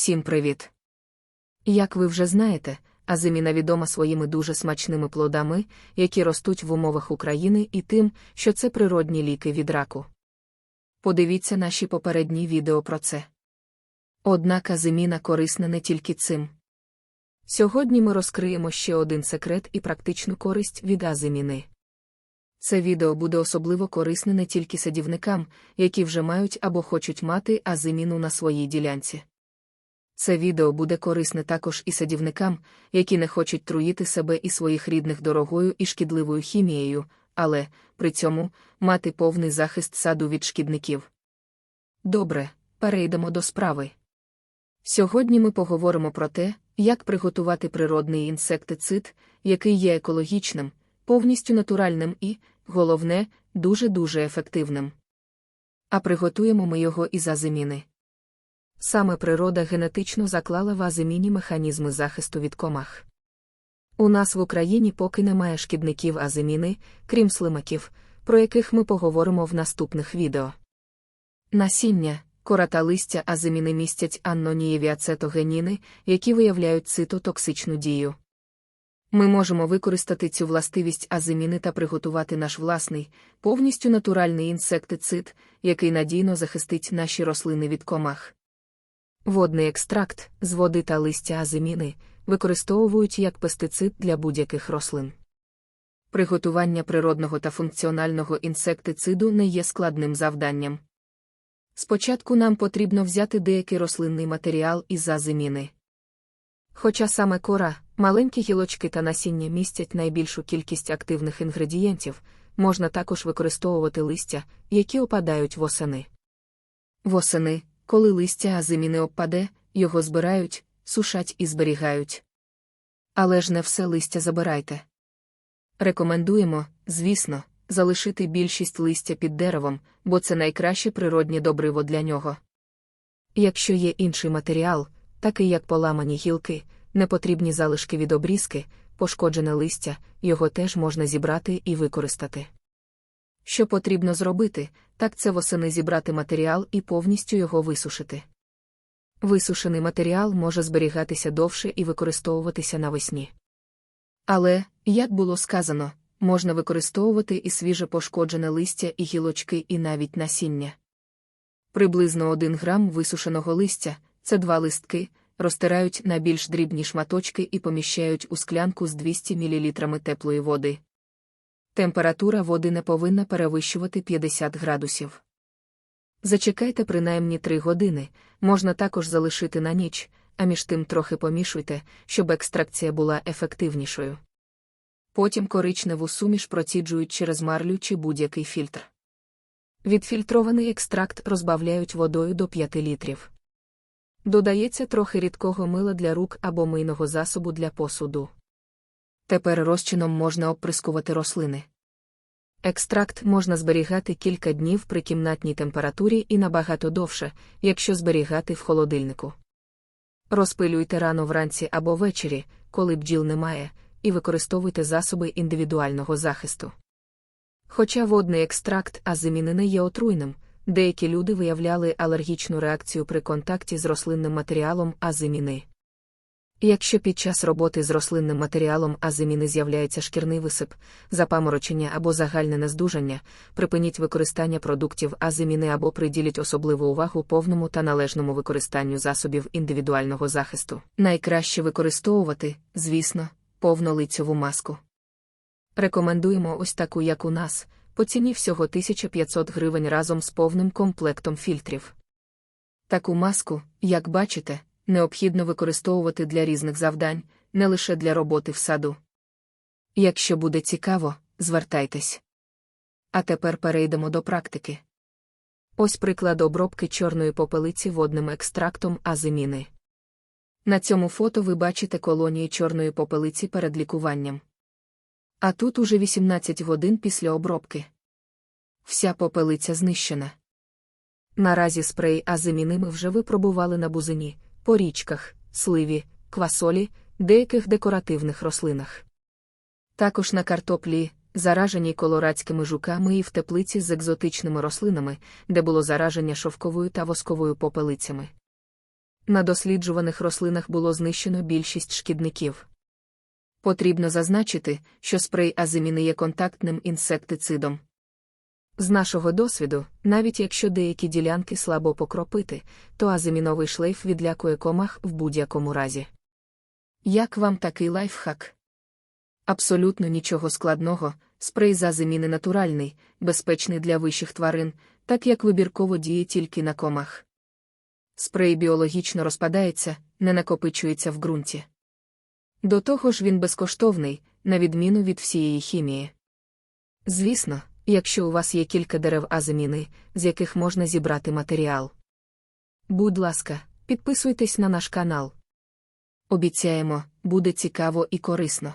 Всім привіт! Як ви вже знаєте, азиміна відома своїми дуже смачними плодами, які ростуть в умовах України і тим, що це природні ліки від раку. Подивіться наші попередні відео про це. Однак азиміна корисна не тільки цим. Сьогодні ми розкриємо ще один секрет і практичну користь від азиміни. Це відео буде особливо корисне не тільки садівникам, які вже мають або хочуть мати азиміну на своїй ділянці. Це відео буде корисне також і садівникам, які не хочуть труїти себе і своїх рідних дорогою і шкідливою хімією, але, при цьому, мати повний захист саду від шкідників. Добре, перейдемо до справи. Сьогодні ми поговоримо про те, як приготувати природний інсектицид, який є екологічним, повністю натуральним і, головне, дуже-дуже ефективним. А приготуємо ми його із азиміни. Саме природа генетично заклала в азиміні механізми захисту від комах. У нас в Україні поки немає шкідників азиміни, крім слимаків, про яких ми поговоримо в наступних відео. Насіння, кора та листя азиміни містять аннонієві ацетогеніни, які виявляють цитотоксичну дію. Ми можемо використати цю властивість азиміни та приготувати наш власний, повністю натуральний інсектицид, який надійно захистить наші рослини від комах. Водний екстракт з води та листя азиміни використовують як пестицид для будь-яких рослин. Приготування природного та функціонального інсектициду не є складним завданням. Спочатку нам потрібно взяти деякий рослинний матеріал із азиміни. Хоча саме кора, маленькі гілочки та насіння містять найбільшу кількість активних інгредієнтів, можна також використовувати листя, які опадають восени. Восени, коли листя азиміни опаде, його збирають, сушать і зберігають. Але ж не все листя забирайте. Рекомендуємо, звісно, залишити більшість листя під деревом, бо це найкраще природнє добриво для нього. Якщо є інший матеріал, такий як поламані гілки, непотрібні залишки від обрізки, пошкоджене листя, його теж можна зібрати і використати. Що потрібно зробити, так це восени зібрати матеріал і повністю його висушити. Висушений матеріал може зберігатися довше і використовуватися навесні. Але, як було сказано, можна використовувати і свіже пошкоджене листя і гілочки, і навіть насіння. Приблизно 1 грам висушеного листя це два листки, розтирають на більш дрібні шматочки і поміщають у склянку з 200 мл теплої води. Температура води не повинна перевищувати 50 градусів. Зачекайте принаймні 3 години, можна також залишити на ніч, а між тим трохи помішуйте, щоб екстракція була ефективнішою. Потім коричневу суміш проціджують через марлю чи будь-який фільтр. Відфільтрований екстракт розбавляють водою до 5 літрів. Додається трохи рідкого мила для рук або мийного засобу для посуду. Тепер розчином можна оприскувати рослини. Екстракт можна зберігати кілька днів при кімнатній температурі і набагато довше, якщо зберігати в холодильнику. Розпилюйте рано вранці або ввечері, коли бджіл немає, і використовуйте засоби індивідуального захисту. Хоча водний екстракт азиміни не є отруйним, деякі люди виявляли алергічну реакцію при контакті з рослинним матеріалом азиміни. Якщо під час роботи з рослинним матеріалом азиміни з'являється шкірний висип, запаморочення або загальне нездужання, припиніть використання продуктів азиміни або приділіть особливу увагу повному та належному використанню засобів індивідуального захисту. Найкраще використовувати, звісно, повнолицьову маску. Рекомендуємо ось таку, як у нас, по ціні всього 1500 гривень разом з повним комплектом фільтрів. Таку маску, як бачите, необхідно використовувати для різних завдань, не лише для роботи в саду. Якщо буде цікаво, звертайтесь. А тепер перейдемо до практики. Ось приклад обробки чорної попелиці водним екстрактом азиміни. На цьому фото ви бачите колонії чорної попелиці перед лікуванням. А тут уже 18 годин після обробки. Вся попелиця знищена. Наразі спрей азиміни ми вже випробували на бузині, по річках, сливі, квасолі, деяких декоративних рослинах. Також на картоплі, зараженій колорадськими жуками і в теплиці з екзотичними рослинами, де було зараження шовковою та восковою попелицями. На досліджуваних рослинах було знищено більшість шкідників. Потрібно зазначити, що спрей азиміни є контактним інсектицидом. З нашого досвіду, навіть якщо деякі ділянки слабо покропити, то азиміновий шлейф відлякує комах в будь-якому разі. Як вам такий лайфхак? Абсолютно нічого складного, спрей з азиміни натуральний, безпечний для вищих тварин, так як вибірково діє тільки на комах. Спрей біологічно розпадається, не накопичується в ґрунті. До того ж він безкоштовний, на відміну від всієї хімії. Звісно, якщо у вас є кілька дерев азиміни, з яких можна зібрати матеріал. Будь ласка, підписуйтесь на наш канал. Обіцяємо, буде цікаво і корисно.